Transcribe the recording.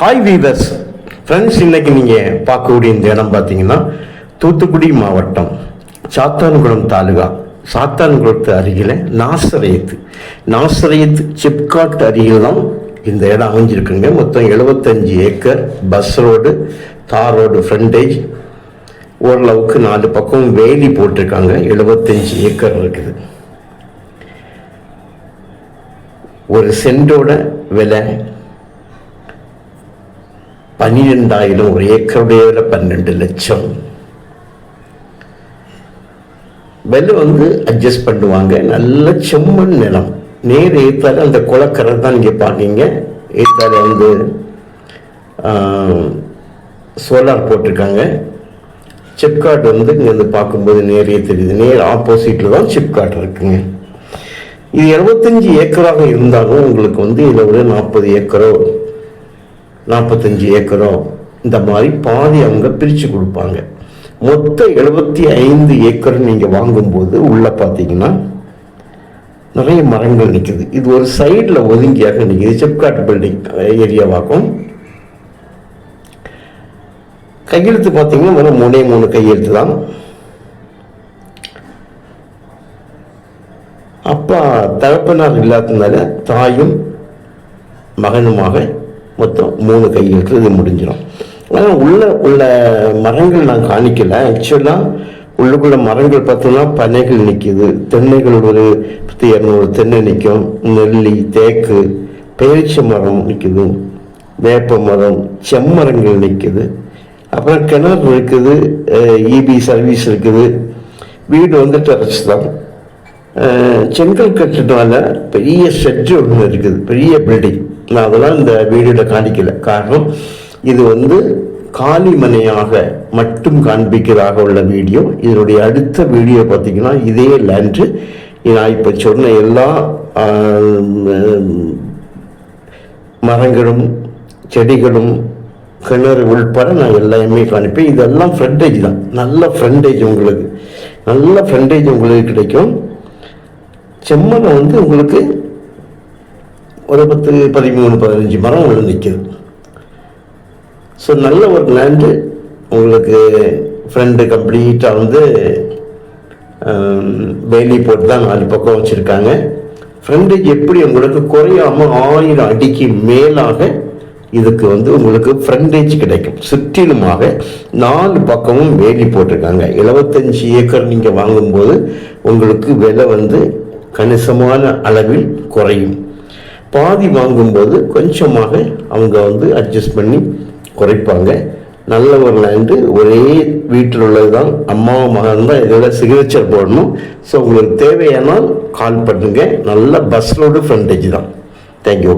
Hi viewers friends இன்னைக்கு நீங்கள் பார்க்கக்கூடிய இந்த இடம் பார்த்தீங்கன்னா தூத்துக்குடி மாவட்டம் சாத்தான்குளம் தாலுகா சாத்தான்குளத்து அருகில் நாசரேத்து. நாசரேத் சிப்காட் அருகில் தான் இந்த இடம் அமைஞ்சிருக்குங்க. மொத்தம் 75 ஏக்கர் பஸ் ரோடு தார் ரோடு ஃப்ரண்டேஜ் ஓரளவுக்கு நாலு பக்கம் வேலி போட்டிருக்காங்க. 75 ஏக்கர் இருக்குது. ஒரு சென்டோட விலை பனிரெண்டாயிரம் ஒரு ஏக்கருடைய விலை பன்னெண்டு லட்சம் விலை வந்து அட்ஜஸ்ட் பண்ணுவாங்க நல்ல செம்மண் நிலம் நேர் ஏத்தால அந்த குளக்கரை தான் நீங்கள் பார்க்கீங்க ஏத்தால வந்து சோலார் போட்டிருக்காங்க சிப்காட் வந்து இங்கேருந்து பார்க்கும்போது நேரே தெரியுது நேர் ஆப்போசிட்டில் தான் சிப்காட் இருக்குங்க இது 75 ஏக்கராக இருந்தாலும் உங்களுக்கு வந்து இதில் ஒரு நாற்பது ஏக்கரோ நாற்பத்தஞ்சு ஏக்கரோ இந்த மாதிரி பாதி அவங்க பிரித்து கொடுப்பாங்க. மொத்த எழுபத்தி ஐந்து ஏக்கர் நீங்கள் வாங்கும்போது உள்ளே பார்த்தீங்கன்னா நிறைய மரங்கள் நிற்குது இது ஒரு சைடில் ஒதுங்கியாக நிற்கிது செப்காட் பில்டிங் ஏரியாவாக்கும் கையெழுத்து பார்த்தீங்கன்னா வெறும் மூணே மூணு கையெழுத்து தான். அப்பா தகப்பனார் இல்லாததுனால தாயும் மகனுமாக மொத்தம் மூணு கைகளுக்கு இது முடிஞ்சிடும் ஆனால் உள்ள உள்ள மரங்கள் நான் காணிக்கல. ஆக்சுவலாக உள்ளுக்குள்ள மரங்கள் பார்த்தோம்னா பனைகள் நிற்கிது தென்னைகள் ஒரு பத்து இரநூறு தென்னை நிற்கும் நெல்லி தேக்கு பேரிச்ச மரம் நிற்குது வேப்ப மரம் செம்மரங்கள் நிற்கிது அப்புறம் கிணறு இருக்குது இபி சர்வீஸ் இருக்குது. வீடு வந்து டெரஸ் தான். செங்கல் கட்டினால பெரிய செட்டு ஒன்று இருக்குது. பெரிய பில்டிங் நான் அதெல்லாம் இந்த வீடியோவில் காண்பிக்கல காரணம் இது வந்து காலிமனையாக மட்டும் காண்பிக்கிறதாக உள்ள வீடியோ. இதனுடைய அடுத்த வீடியோ பார்த்தீங்கன்னா இதே லேண்டு நான் இப்போ சொன்ன எல்லா மரங்களும் செடிகளும் கிணறு உள்பட நான் எல்லாமே காணிப்பேன். இதெல்லாம் ஃப்ரண்டேஜ் தான். நல்ல ஃப்ரண்டேஜ் உங்களுக்கு. நல்ல ஃப்ரண்டேஜ் உங்களுக்கு கிடைக்கும். செம்மனை வந்து உங்களுக்கு ஒரு பத்து பதிமூணு பதினஞ்சு மரம் உங்களுக்கு நிற்கிது. ஸோ நல்ல ஒரு லேண்டு உங்களுக்கு ஃப்ரெண்டு கம்ப்ளீட்டாக வந்து வேலி போட்டு தான் நாலு பக்கம் வச்சுருக்காங்க. ஃப்ரெண்டு எப்படி உங்களுக்கு குறையாமல் ஆயிரம் அடிக்கு மேலாக இதுக்கு வந்து உங்களுக்கு ஃப்ரண்டேஜ் கிடைக்கும். சுற்றிலுமாக நாலு பக்கமும் வேலி போட்டிருக்காங்க. 75 ஏக்கர் நீங்கள் வாங்கும்போது உங்களுக்கு விலை வந்து கணிசமான அளவில் குறையும். பாதி வாங்கும்போது கொஞ்சமாக அவங்க வந்து அட்ஜஸ்ட் பண்ணி குறைப்பாங்க. நல்ல ஒரு லேண்டு ஒரே வீட்டில் உள்ளது தான் அம்மாவும் மகன் தான் இதோட சிக்னேச்சர் போடணும். ஸோ உங்களுக்கு தேவையானால் கால் பண்ணுங்கள் நல்ல பஸ் ரோடு ஃப்ரண்டேஜ் தான். Thank you